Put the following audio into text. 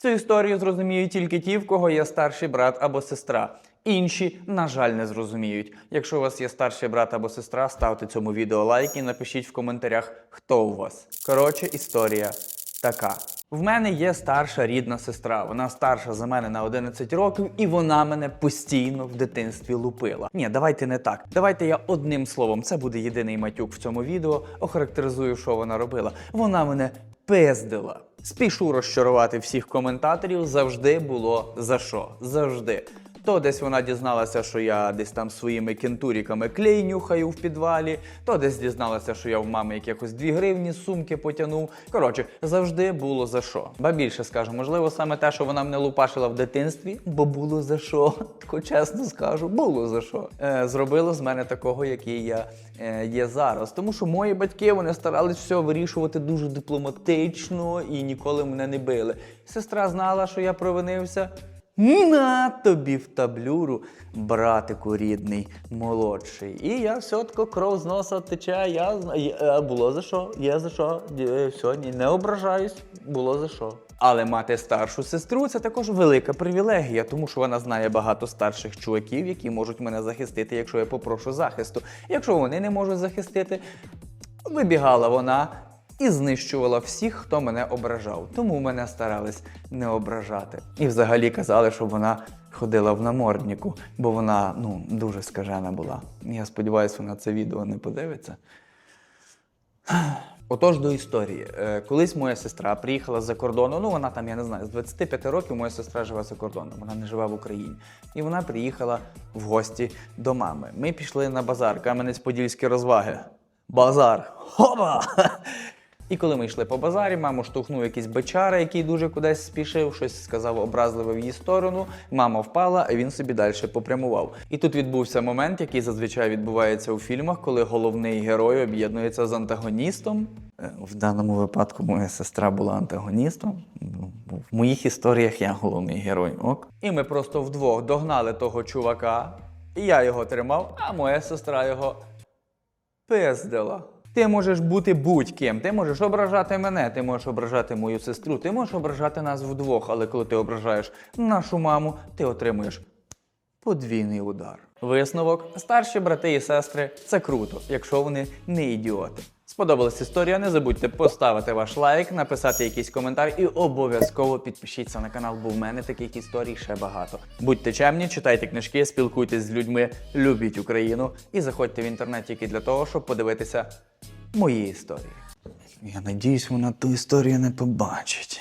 Цю історію зрозуміють тільки ті, в кого є старший брат або сестра. Інші, на жаль, не зрозуміють. Якщо у вас є старший брат або сестра, ставте цьому відео лайк і напишіть в коментарях, хто у вас. Коротше, історія така. В мене є старша рідна сестра. Вона старша за мене на 11 років, і вона мене постійно в дитинстві лупила. Ні, давайте не так. Давайте я одним словом, це буде єдиний матюк в цьому відео. Охарактеризую, що вона робила. Вона мене пиздила. Спішу розчарувати всіх коментаторів. Завжди було за що. Завжди. То десь вона дізналася, що я десь там своїми кентуріками клей нюхаю в підвалі, то десь дізналася, що я в мами якихось 2 гривні сумки потягнув. Коротше, завжди було за що. Ба більше скажу, можливо, саме те, що вона мене лупашила в дитинстві, бо було за що. Тако чесно скажу, було за що. Е, зробило з мене такого, який я е, є зараз. Тому що мої батьки вони старались все вирішувати дуже дипломатично і ніколи мене не били. Сестра знала, що я провинився. На тобі в таблюру, братику рідний, молодший. І я все тако кров з носа тече. Я є- е, було за що, є за що. Е, Сьогодні не ображаюсь, було за що. Але мати старшу сестру це також велика привілегія, тому що вона знає багато старших чуваків, які можуть мене захистити, якщо я попрошу захисту. Якщо вони не можуть захистити, вибігала вона і знищувала всіх, хто мене ображав. Тому мене старались не ображати. І взагалі казали, щоб вона ходила в наморднику, бо вона ну, дуже скажена була. Я сподіваюся, вона це відео не подивиться. Отож до історії. Е, Колись моя сестра приїхала з-за кордону. Ну вона там, я не знаю, з 25 років моя сестра живе за кордоном. Вона не живе в Україні. І вона приїхала в гості до мами. Ми пішли на базар, Кам'янець-Подільські розваги. Базар! Хоба! І коли ми йшли по базарі, маму штовхнув якийсь бичара, який дуже кудись спішив, щось сказав образливе в її сторону. Мама впала, а він собі далі попрямував. І тут відбувся момент, який зазвичай відбувається у фільмах, коли головний герой об'єднується з антагоністом. Е, В даному випадку моя сестра була антагоністом. Ну, В моїх історіях я головний герой. Ок. І ми просто вдвох догнали того чувака. І я його тримав, а моя сестра його пиздила. Ти можеш бути будь-ким. Ти можеш ображати мене, ти можеш ображати мою сестру, ти можеш ображати нас вдвох, але коли ти ображаєш нашу маму, ти отримуєш подвійний удар. Висновок: старші брати і сестри це круто, якщо вони не ідіоти. Сподобалась історія, не забудьте поставити ваш лайк, написати якийсь коментар і обов'язково підпишіться на канал, бо в мене таких історій ще багато. Будьте чемні, читайте книжки, спілкуйтесь з людьми, любіть Україну і заходьте в інтернет тільки для того, щоб подивитися мої історії. Я надіюсь, вона ту історію не побачить.